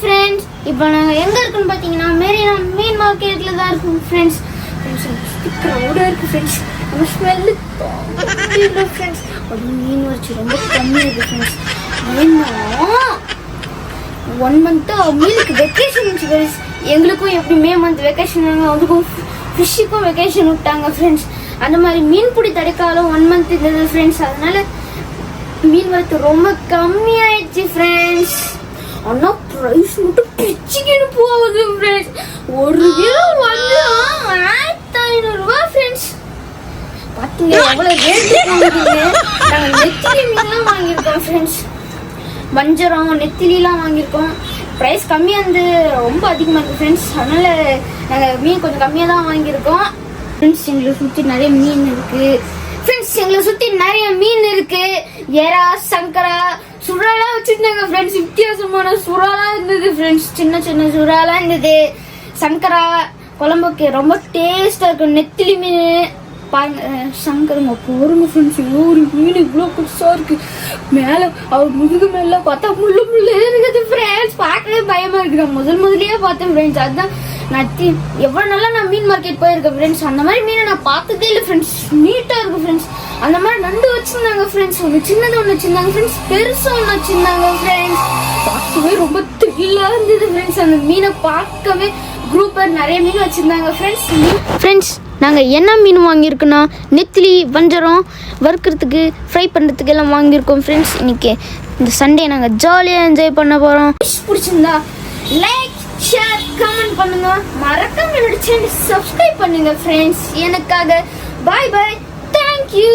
Friends இப்போ நாங்கள் எங்கே இருக்குன்னு பார்த்தீங்கன்னா மெரினா மீன் மார்க்கெட்டில் தான் இருக்கோம் ஃப்ரெண்ட்ஸ் ஃப்ரெண்ட்ஸ் க்ரௌடாக இருக்குது ஃப்ரெண்ட்ஸ் நம்ம ஸ்மெல்லு ஃப்ரெண்ட்ஸ் ஒரு மீன் வச்சு ரொம்ப கம்மியாக இருக்குது ஃப்ரெண்ட்ஸ் வேணும் ஒன் மந்த்து மீனுக்கு வெக்கேஷன் இருந்துச்சு ஃப்ரெண்ட்ஸ் எங்களுக்கும் எப்படி மே மந்த் வெக்கேஷன் அதுக்கும் ஃபிஷ்ஷுக்கும் வெக்கேஷன் விட்டாங்க ஃப்ரெண்ட்ஸ் அந்த மாதிரி மீன் பிடி தடைக்காலம் ஒன் மந்த் இருந்தது ஃப்ரெண்ட்ஸ் அதனால மீன் வரத்து ரொம்ப கம்மியாயிடுச்சு ஃப்ரெண்ட்ஸ் ஆனால் ப்ரைஸ் மட்டும் பிச்சுக்கின்னு போகுது ஃப்ரெண்ட்ஸ் ஒரு கிலோ வந்து ஆயிரத்தி ஐநூறுரூவா ஃப்ரெண்ட்ஸ் பார்த்தீங்க எவ்வளோ ரேட்டு வாங்குறீங்க நாங்கள் நெத்திலி மீன்லாம் வாங்கியிருக்கோம் ஃப்ரெண்ட்ஸ் வஞ்சரம் நெத்திலிலாம் வாங்கியிருக்கோம். ப்ரைஸ் கம்மியாக இருந்து ரொம்ப அதிகமாக இருக்குது ஃப்ரெண்ட்ஸ் அதனால நாங்கள் மீன் கொஞ்சம் கம்மியாக தான் வாங்கியிருக்கோம். ஃப்ரெண்ட்ஸ் எங்களை சுற்றி நிறைய மீன் இருக்குது ஃப்ரெண்ட்ஸ் எங்களை சுற்றி நிறைய மீன் இருக்குது எரா சங்கரா சுறாலாம் ஃப்ரெண்ட்ஸ் வித்தியாசமான சுறாலாம் இருந்தது ஃப்ரெண்ட்ஸ் சின்ன சின்ன சுறாலாம் இருந்தது. சங்கரா குழம்புக்கு ரொம்ப டேஸ்டாக இருக்கும் நெத்திலி மீன். பாருங்க சங்கருங்க போருங்க ஃப்ரெண்ட்ஸ் இவ்வளோ ஒரு மீன் இவ்வளோ புதுசாக இருக்கு. மேலே அவர் முதுகு மேலே பார்த்தா முள்ளு முள்ளு இருக்குது ஃப்ரெண்ட்ஸ் பார்க்கவே பயமாக இருக்குது நான் முதல் முதலே பார்த்தேன் ஃப்ரெண்ட்ஸ் அதுதான் நான் எவ்வளோ நாளாக நான் மீன் மார்க்கெட் போயிருக்கேன் ஃப்ரெண்ட்ஸ் அந்த மாதிரி மீனை நான் பார்த்ததே இல்லை ஃப்ரெண்ட்ஸ் நீட்டாக இருக்கும் ஃப்ரெண்ட்ஸ் அந்த மாதிரி நண்டு வச்சுருந்தாங்க ஃப்ரெண்ட்ஸ் ஒன்று சின்னது ஒன்று வச்சுருந்தாங்க ஃப்ரெண்ட்ஸ் பெருசாக ஒன்று வச்சுருந்தாங்க ஃப்ரெண்ட்ஸ் பார்க்கவே ரொம்ப த்ரில்லாக இருந்தது ஃப்ரெண்ட்ஸ் அந்த மீனை பார்க்கவே குரூப்பில் நிறைய மீன் வச்சுருந்தாங்க ஃப்ரெண்ட்ஸ் ஃப்ரெண்ட்ஸ் நாங்கள் என்ன மீன் வாங்கியிருக்கோன்னா நெத்திலி வஞ்சரம் வறுக்கிறதுக்கு ஃப்ரை பண்ணுறதுக்கு எல்லாம் வாங்கியிருக்கோம் ஃப்ரெண்ட்ஸ் இன்னைக்கு இந்த சண்டே நாங்கள் ஜாலியாக என்ஜாய் பண்ண போகிறோம் பிடிச்சிருந்தா லைக் ஷேர் கமெண்ட் பண்ணுங்க. மறக்காம என்னோட சேனல் சப்ஸ்கிரைப் பண்ணுங்க ஃப்ரெண்ட்ஸ் எனக்காக பாய் பாய் தேங்க்யூ